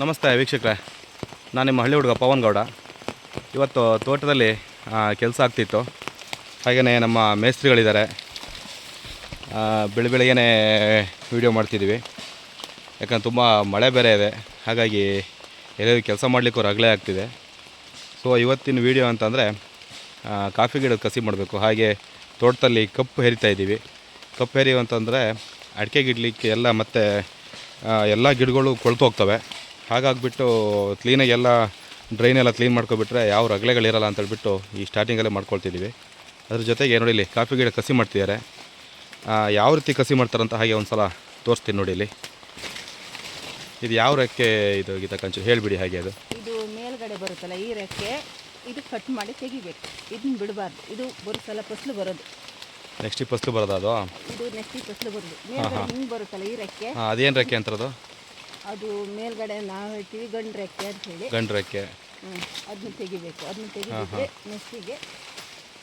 ನಮಸ್ತೆ ವೀಕ್ಷಕರೇ. ನಾನು ನಿಮ್ಮ ಹಳ್ಳಿ ಹುಡುಗ ಪವನ್ ಗೌಡ. ಇವತ್ತು ತೋಟದಲ್ಲಿ ಕೆಲಸ ಆಗ್ತಿತ್ತು. ಹಾಗೆಯೇ ನಮ್ಮ ಮೇಸ್ತ್ರಿಗಳಿದ್ದಾರೆ. ಬೆಳಿ ಬೆಳಿಗ್ಗೆನೇ ವೀಡಿಯೋ ಮಾಡ್ತಿದ್ದೀವಿ. ಯಾಕಂದ್ರೆ ತುಂಬ ಮಳೆ ಬೇರೆ ಇದೆ. ಹಾಗಾಗಿ ಎಲ್ಲರಿಗೂ ಕೆಲಸ ಮಾಡಲಿಕ್ಕೂ ರಗಳೆ ಆಗ್ತಿದೆ. ಸೊ ಇವತ್ತಿನ ವೀಡಿಯೋ ಅಂತಂದರೆ ಕಾಫಿ ಗಿಡದ ಕಸಿ ಮಾಡಬೇಕು. ಹಾಗೆ ತೋಟದಲ್ಲಿ ಕಪ್ಪು ಹೆರಿತಾ ಇದ್ದೀವಿ. ಕಪ್ಪು ಹೆರಿ ಅಂತಂದರೆ ಅಡಿಕೆ ಗಿಡಲಿಕ್ಕೆ ಎಲ್ಲ ಮತ್ತು ಎಲ್ಲ ಗಿಡಗಳು ಕೊಳ್ತು ಹೋಗ್ತವೆ. ಹಾಗಾಗಿಬಿಟ್ಟು ಕ್ಲೀನಾಗಿ ಎಲ್ಲ ಡ್ರೈನ್ ಎಲ್ಲ ಕ್ಲೀನ್ ಮಾಡ್ಕೊಬಿಟ್ರೆ ಯಾವ ರಗಳೆಗಳಿರಲ್ಲ ಅಂತ ಹೇಳ್ಬಿಟ್ಟು ಈ ಸ್ಟಾರ್ಟಿಂಗಲ್ಲೇ ಮಾಡ್ಕೊಳ್ತಿದ್ದೀವಿ ಅದ್ರ ಜೊತೆಗೆ ನೋಡಿ ಇಲ್ಲಿ ಕಾಫಿ ಗಿಡ ಕಸಿ ಮಾಡ್ತಿದ್ದಾರೆ. ಯಾವ ರೀತಿ ಕಸಿ ಮಾಡ್ತಾರಂತ ಹಾಗೆ ಒಂದು ಸಲ ತೋರಿಸ್ತೀನಿ ನೋಡಿ ಇಲ್ಲಿ. ಇದು ಯಾವ ರೆಕ್ಕೆ ಇದು ಗೀತಾ ಕಂಚು? ಹೇಳಿಬಿಡಿ ಹಾಗೆ ಅದು. ಇದು ಮೇಲ್ಗಡೆ ಬರುತ್ತಲ್ಲ ಈ ರೆಕ್ಕೆ ಇದು ಕಟ್ ಮಾಡಿ ತೆಗಿಬೇಕು. ಇದನ್ನ ಬಿಡಬಾರ್ದು. ಇದು ಬರೋ ಸಲ ಫಸ್ಲು ಬರೋದು. ನೆಕ್ಸ್ಟ್ ಈ ಫಸ್ಲು ಬರೋದು ಅದು? ಇದು ನೆಕ್ಸ್ಟ್ ಫಸ್ಲು ಬರೋದು. ಮೇಲ್ಗಡೆ ಹಿಂಗೆ ಬರುತ್ತಲ್ಲ ಈ ರೆಕ್ಕೆ? ಅದೇನು ರೆಕ್ಕೆ ಅಂತಾರದು? ಅದು ಮೇಲ್ಗಡೆ ನಾವು ಹೇಳ್ತೀವಿ ಗಂಡ್ರಕ್ಕೆ ಅಂತ ಹೇಳಿ. ಗಂಡ್ರಕ್ಕೆ. ಹ್ಮ್, ಅದನ್ನ ತೆಗಿಬೇಕು. ಅದನ್ನ ತೆಗಿಬಿಟ್ರೆ ನೆಕ್ಸ್ಟಿಗೆ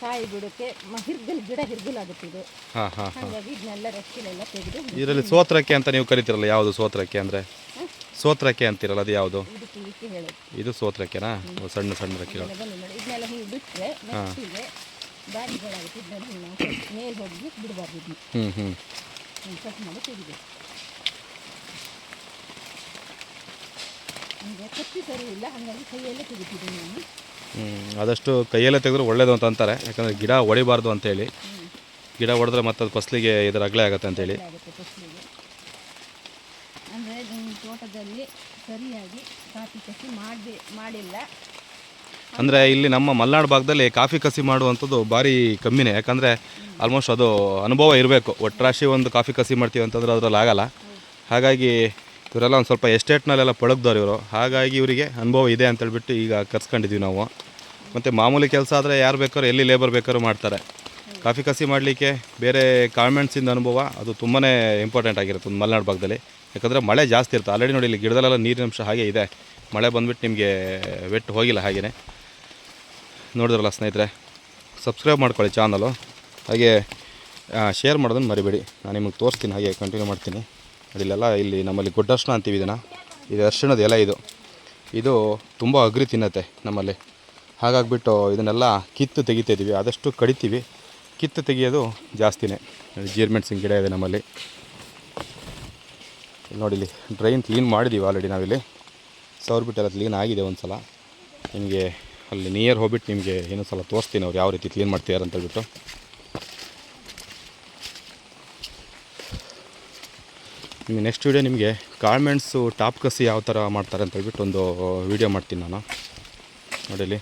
ಕಾಯಿ ಬಿಡಕ್ಕೆ ಮ ಹಿರ್ಗಲ್ ಗಿಡ ಹಿರ್ಗಲಾಗುತ್ತೆ ಇದು. ಹಾಂ ಹಾಂ ಹಾಗಾಗಿ ಇದನ್ನೆಲ್ಲ ರೆಕ್ಕಿನೆಲ್ಲ ತೆಗೆದು ಇದರಲ್ಲಿ ಸೋತ್ರಕ್ಕೆ ಅಂತ ನೀವು ಕರಿತೀರಲ್ಲ ಯಾವುದು ಸೋತ್ರಕ್ಕೆ ಅಂದರೆ? ಸೋತ್ರಕ್ಕೆ ಅಂತಿರಲ್ಲ ಅದು ಯಾವುದು? ಇದು ತಿಂಗಿಕ್ಕೆ ಹೇಳೋದು ಇದು ಸೋತ್ರಕ್ಕೆನಾ? ಓ, ಸಣ್ಣ ಸಣ್ಣ ರಕ್ಕಿಗಳು. ಇದನ್ನೆಲ್ಲ ನೋಡಿ. ಇದನ್ನೆಲ್ಲ ಹಿಂಗೆ ಬಿಟ್ಟರೆ ನೆಕ್ಸ್ಟಿಗೆ ಬ್ಯಾರಿಗಳಾಗುತ್ತೆ ಇದನ್ನೆಲ್ಲ ಹಿಂಗೆ ನಾವು ಮೇಲೆ ಹೋಗಿ ಬಿಡಬಾರ್ದು ಇದನ್ನ. ಹ್ಞೂ ಹ್ಞೂ ಕಟ್ ಮಾಡಿ ತೆಗಿಬೇಕು. ಹಂಗೆ ಕತ್ತಿ ಸರಿ ಇಲ್ಲ. ಹಾಗಾಗಿ ಕೈಯಲ್ಲೇ ತೆಗಿತಿದ್ದೀನಿ ನಾನು. ಹ್ಮ್, ಆದಷ್ಟು ಕೈಯಲ್ಲೇ ತೆಗೆದ್ರೆ ಒಳ್ಳೇದು ಅಂತ ಅಂತಾರೆ. ಯಾಕಂದರೆ ಗಿಡ ಹೊಡಿಬಾರ್ದು ಅಂತೇಳಿ ಗಿಡ ಹೊಡೆದ್ರೆ ಮತ್ತೆ ಅದು ಫಸಲಿಗೆ ಇದರ ಅಗಲೇ ಆಗುತ್ತೆ ಅಂತೇಳಿ ಆಗುತ್ತೆ ಫಸಲಿಗೆ. ಅಂದರೆ ನಿಮ್ಮ ತೋಟದಲ್ಲಿ ಸರಿಯಾಗಿ ಕಾಫಿ ಕಸಿ ಮಾಡಿ ಮಾಡಿಲ್ಲ. ಅಂದರೆ ಇಲ್ಲಿ ನಮ್ಮ ಮಲೆನಾಡು ಭಾಗದಲ್ಲಿ ಕಾಫಿ ಕಸಿ ಮಾಡುವಂಥದ್ದು ಭಾರಿ ಕಮ್ಮಿನೇ. ಯಾಕಂದರೆ ಆಲ್ಮೋಸ್ಟ್ ಅದು ಅನುಭವ ಇರಬೇಕು. ಒಟ್ಟರಾಶಿ ಒಂದು ಕಾಫಿ ಕಸಿ ಮಾಡ್ತೀವಿ ಅಂತಂದ್ರೆ ಅದರಲ್ಲಿ ಆಗಲ್ಲ. ಹಾಗಾಗಿ ಇವರೆಲ್ಲ ಒಂದು ಸ್ವಲ್ಪ ಎಸ್ಟೇಟ್ನಲ್ಲೆಲ್ಲ ಪಳಗ್ದವ್ರು ಇವರು. ಹಾಗಾಗಿ ಇವರಿಗೆ ಅನುಭವ ಇದೆ ಅಂತೇಳ್ಬಿಟ್ಟು ಈಗ ಕರ್ಸ್ಕೊಂಡಿದ್ವಿ ನಾವು. ಮತ್ತು ಮಾಮೂಲಿ ಕೆಲಸ ಆದರೆ ಯಾರು ಬೇಕಾದ್ರೂ, ಎಲ್ಲಿ ಲೇಬರ್ ಬೇಕಾದ್ರೂ ಮಾಡ್ತಾರೆ. ಕಾಫಿ ಕಸಿ ಮಾಡಲಿಕ್ಕೆ ಬೇರೆ ಕಾಳ್ಮೆಣ್ಸಿಂದ ಅನುಭವ, ಅದು ತುಂಬಾ ಇಂಪಾರ್ಟೆಂಟ್ ಆಗಿರುತ್ತೆ ಒಂದು ಮಲೆನಾಡು ಭಾಗದಲ್ಲಿ. ಯಾಕಂದರೆ ಮಳೆ ಜಾಸ್ತಿ ಇರುತ್ತೆ. ಆಲ್ರೆಡಿ ನೋಡಿ ಇಲ್ಲಿ ಗಿಡದಲ್ಲೆಲ್ಲ ನೀರಿನ ಅಂಶ ಹಾಗೆ ಇದೆ. ಮಳೆ ಬಂದುಬಿಟ್ಟು ನಿಮಗೆ ವೆಟ್ ಹೋಗಿಲ್ಲ ಹಾಗೆಯೇ ನೋಡಿದ್ರಲ್ಲ ಸ್ನೇಹಿತರೆ ಸಬ್ಸ್ಕ್ರೈಬ್ ಮಾಡ್ಕೊಳ್ಳಿ ಚಾನಲು ಹಾಗೆ ಶೇರ್ ಮಾಡೋದನ್ನು ಮರಿಬೇಡಿ. ನಾನು ನಿಮಗೆ ತೋರಿಸ್ತೀನಿ, ಹಾಗೆ ಕಂಟಿನ್ಯೂ ಮಾಡ್ತೀನಿ. ಅದಿಲ್ಲೆಲ್ಲ ಇಲ್ಲಿ ನಮ್ಮಲ್ಲಿ ಗೊಡ್ಡರ್ಶನ ಅಂತೀವಿ ಇದನ್ನು. ಇದು ಅರ್ಶಿಣದ ಎಲೆ ಇದು. ಇದು ತುಂಬ ಅಗ್ರಿ ತಿನ್ನತ್ತೆ ನಮ್ಮಲ್ಲಿ. ಹಾಗಾಗಿಬಿಟ್ಟು ಇದನ್ನೆಲ್ಲ ಕಿತ್ತು ತೆಗಿತಾಯಿದ್ದೀವಿ ಆದಷ್ಟು ಕಡಿತೀವಿ. ಕಿತ್ತು ತೆಗಿಯೋದು ಜಾಸ್ತಿನೇ. ಜೀರ್ಮೆಣ್ಸಿನ ಗಿಡ ಇದೆ ನಮ್ಮಲ್ಲಿ. ನೋಡಿ, ಇಲ್ಲಿ ಡ್ರೈನ್ ಕ್ಲೀನ್ ಮಾಡಿದ್ದೀವಿ ಆಲ್ರೆಡಿ ನಾವಿಲ್ಲಿ. ಸೌರ್ಬಿಟ್ಟೆಲ್ಲ ಕ್ಲೀನ್ ಆಗಿದೆ ಒಂದು ಸಲ ನಿಮಗೆ ಅಲ್ಲಿ ನಿಯರ್ ಹೋಗ್ಬಿಟ್ಟು ನಿಮಗೆ ಇನ್ನೊಂದು ಸಲ ತೋರಿಸ್ತೀನಿ ಅವ್ರು ಯಾವ ರೀತಿ ಕ್ಲೀನ್ ಮಾಡ್ತಿದ್ದಾರೆ ಅಂತ ಹೇಳ್ಬಿಟ್ಟು. ನೆಕ್ಸ್ಟ್ ವೀಡಿಯೋ ನಿಮಗೆ ಗಾರ್ಮೆಂಟ್ಸು ಟಾಪ್ ಕಸಿ ಯಾವ ಥರ ಮಾಡ್ತಾರೆ ಅಂತ ಹೇಳ್ಬಿಟ್ಟು ಒಂದು ವೀಡಿಯೋ ಮಾಡ್ತೀನಿ ನಾನು. ನೋಡಿ ಇಲ್ಲಿ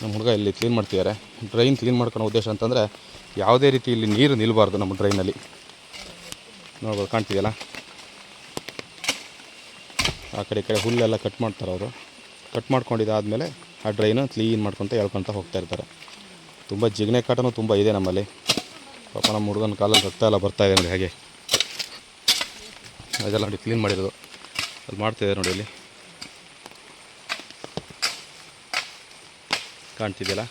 ನಮ್ಮ ಹುಡುಗ ಇಲ್ಲಿ ಕ್ಲೀನ್ ಮಾಡ್ತಿದ್ದಾರೆ ಡ್ರೈನ್ ಕ್ಲೀನ್ ಮಾಡ್ಕೊಳ್ಳೋ ಉದ್ದೇಶ ಅಂತಂದರೆ ಯಾವುದೇ ರೀತಿ ಇಲ್ಲಿ ನೀರು ನಿಲ್ಲಬಾರ್ದು ನಮ್ಮ ಡ್ರೈನಲ್ಲಿ ನೋಡ್ಬೋದು, ಕಾಣ್ತಿದೆಯಲ್ಲ? ಆ ಕಡೆ ಈ ಕಡೆ ಹುಲ್ಲೆಲ್ಲ ಕಟ್ ಮಾಡ್ತಾರೆ ಅವರು. ಕಟ್ ಮಾಡ್ಕೊಂಡಿದ್ದಾದಮೇಲೆ ಆ ಡ್ರೈನು ಕ್ಲೀನ್ ಮಾಡ್ಕೊತ ಹೇಳ್ಕೊತ ಹೋಗ್ತಾ ಇರ್ತಾರೆ. ತುಂಬ ಜಿಗಣೆ ಕಾಟನೂ ತುಂಬ ಇದೆ ನಮ್ಮಲ್ಲಿ. ಪಾಪ ನಮ್ಮ ಹುಡುಗನ ಕಾಲಲ್ಲಿ ರಕ್ತ ಎಲ್ಲ ಬರ್ತಾ ನೋಡಿ ಹಾಗೆ. ಅದೆಲ್ಲ ನೋಡಿ ಕ್ಲೀನ್ ಮಾಡಿರೋದು. ಅದು ಮಾಡ್ತಿದ್ದಾರೆ ನೋಡಿ ಇಲ್ಲಿ. ಕಾಣ್ತಿದೆಯಲ್ಲ?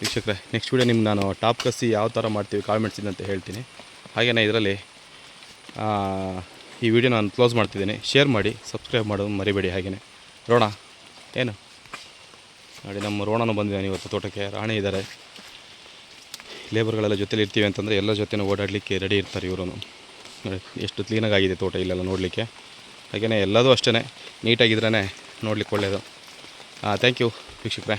ವೀಕ್ಷಕರೇ ನೆಕ್ಸ್ಟ್ ವೀಡಿಯೋ ನಿಮ್ಗೆ ನಾನು ಟಾಪ್ ಕಸಿ ಯಾವ ಥರ ಮಾಡ್ತೀವಿ ಕಾಳ್ಮೆಣ್ಸಿಂದ ಅಂತ ಹೇಳ್ತೀನಿ. ಹಾಗೆಯೇ ಇದರಲ್ಲಿ ಈ ವಿಡಿಯೋ ನಾನು ಕ್ಲೋಸ್ ಮಾಡ್ತಿದ್ದೀನಿ. ಶೇರ್ ಮಾಡಿ ಸಬ್ಸ್ಕ್ರೈಬ್ ಮಾಡೋದು ಮರಿಬೇಡಿ ಹಾಗೆಯೇ ರೋಣ, ಏನು? ನೋಡಿ, ನಮ್ಮ ರೋಣನು ಬಂದಿದ್ದಾನೆ ಇವತ್ತು ತೋಟಕ್ಕೆ, ರಾಣಿ ಇದ್ದಾರೆ. ಲೇಬರ್ಗಳೆಲ್ಲ ಜೊತೇಲಿ ಇರ್ತೀವಿ ಅಂತಂದರೆ ಎಲ್ಲ ಜೊತೆನೂ ಓಡಾಡಲಿಕ್ಕೆ ರೆಡಿ ಇರ್ತಾರೆ ಇವರು ಎಷ್ಟು ಕ್ಲೀನಾಗಿ ಆಗಿದೆ ತೋಟ ಇಲ್ಲೆಲ್ಲ ನೋಡಲಿಕ್ಕೆ. ಹಾಗೆಯೇ ಎಲ್ಲದೂ ಅಷ್ಟೇ ನೀಟಾಗಿದ್ರೇ ನೋಡ್ಲಿಕ್ಕೆ ಒಳ್ಳೆಯದು ಥ್ಯಾಂಕ್ ಯು ವೀಕ್ಷಕರೇ.